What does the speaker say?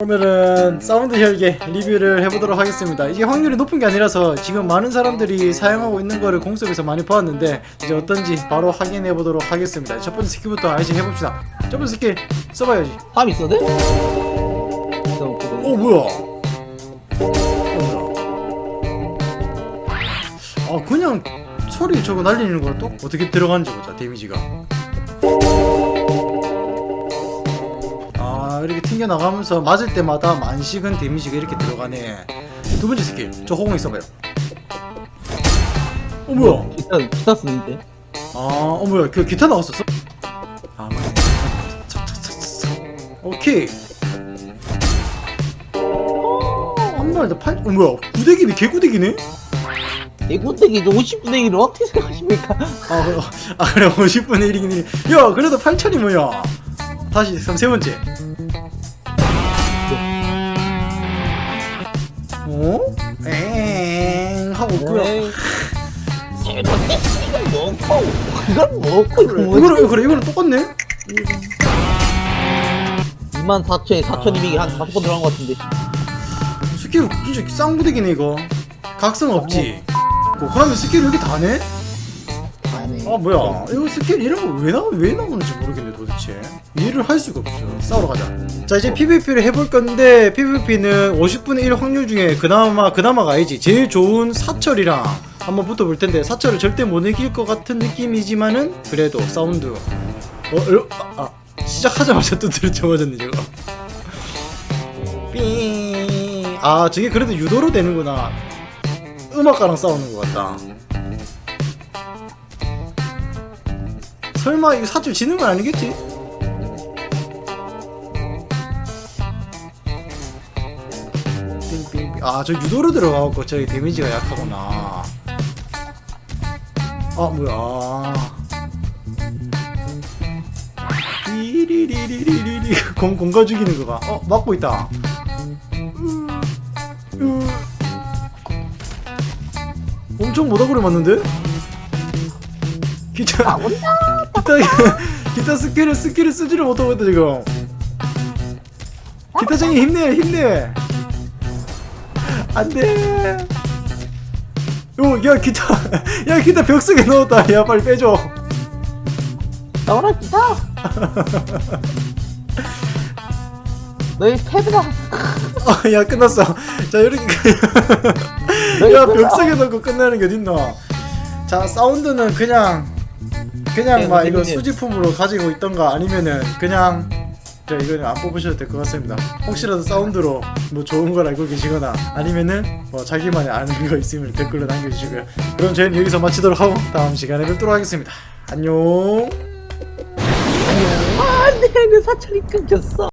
오늘은 사운드 혈계 리뷰를 해보도록 하겠습니다. 이게 확률이 높은 게 아니라서 지금 많은 사람들이 사용하고 있는 거를 공섭에서 많이 보았는데 이제 어떤지 바로 확인해 보도록 하겠습니다. 첫 번째 스킬부터 아이싱 해봅시다. 첫 번째 스킬 써봐야지. 함 있어도? 어, 뭐야? 아 그냥 소리 저거 날리는 거랑 또 어떻게 들어가는지 보자 데미지가. 아 이렇게 튕겨 나가면서 맞을 때마다 만식은 데미지가 이렇게 들어가네. 두 번째 스킬 저 호응 있어봐요. 어 뭐야? 기타 기타 쓰는데. 아, 어 뭐야? 그 기타 나왔었어? 아, 맞네. 오케이. 한 마리 더 팔. 어 뭐야? 구데기네, 개구데기네? 대구대기 50분대기를 어떻게 생각하십니까? 아, 그래, 아 그래 50분의 1이긴 1. 야, 그래도 8천이 뭐야? 다시 그럼 세 번째. 어? 엥 하고. 새로운 이건 뭐고 이건 뭐고 이거는 그래 이거는 똑같네. 2만 4천에 4,200이 한 다섯 번 들어간 것 같은데. 스킬 진짜 쌍구대기네 이거. 각성 없지. 그, 그러면 스킬 여기 다네? 아 뭐야? 이거 스킬 이런 거 왜 나와 왜 나오는지 모르겠네 도대체. 이해를 할 수가 없어. 싸우러 가자. 자 이제 PVP를 해볼 건데 PVP는 50분의 1 확률 중에 그나마 그나마가 아니지. 제일 좋은 사철이랑 한번 붙어볼 텐데 사철을 절대 못 이길 것 같은 느낌이지만은 그래도 사운드. 어, 어 아, 아, 시작하자마자 또 들쳐맞았네 저거 삥아 저게 그래도 유도로 되는구나. 음악가랑 싸우는 것 같다 설마 이거 사줄 지는 건 아니겠지? 아, 저 유도로 들어가고 저기 데미지가 약하구나. 아, 뭐야. 리리리리리리리 공 공가 죽이는 거가. 어, 막고 있다. 엄청 모닥불에 맞는데? 기차 기타 기타 스킬을 스킬을 쓰지를 못하고 있다 지금. 기타장이 힘내 힘내. 안돼. 요야 기타 야 기타 벽 속에 넣었다. 야 빨리 빼줘. 나오라 기타. 너희 패드가 아, 야 끝났어. 자 이렇게 너희 야 패드가- 벽 속에 넣고 끝나는 게 어딨노? 자 사운드는 그냥 그냥 네, 막 이거 선생님. 수지품으로 가지고 있던가 아니면은 그냥 자 이거는 안 뽑으셔도 될 것 같습니다 혹시라도 사운드로 뭐 좋은 걸 알고 계시거나 아니면은 뭐 자기만의 아는 거 있으면 댓글로 남겨주시고요 그럼 저희는 여기서 마치도록 하고 다음 시간에 뵙도록 하겠습니다 안녕 안돼 내 사철이 끊겼어.